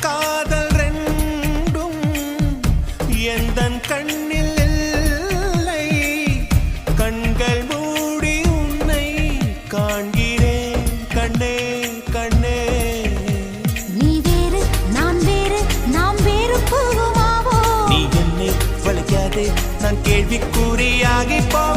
காதல் ரெண்டும் எந்த கண்ணில் இல்லை. கண்கள் மூடி உன்னை காண்கிறேன். கண்ணே கண்ணே. நீ வேறு நான் வேறு நாம் வேறு போகுமாவோ நீ என்னை வளைக்காதே நான் கேள்விக்குறியாகி போ.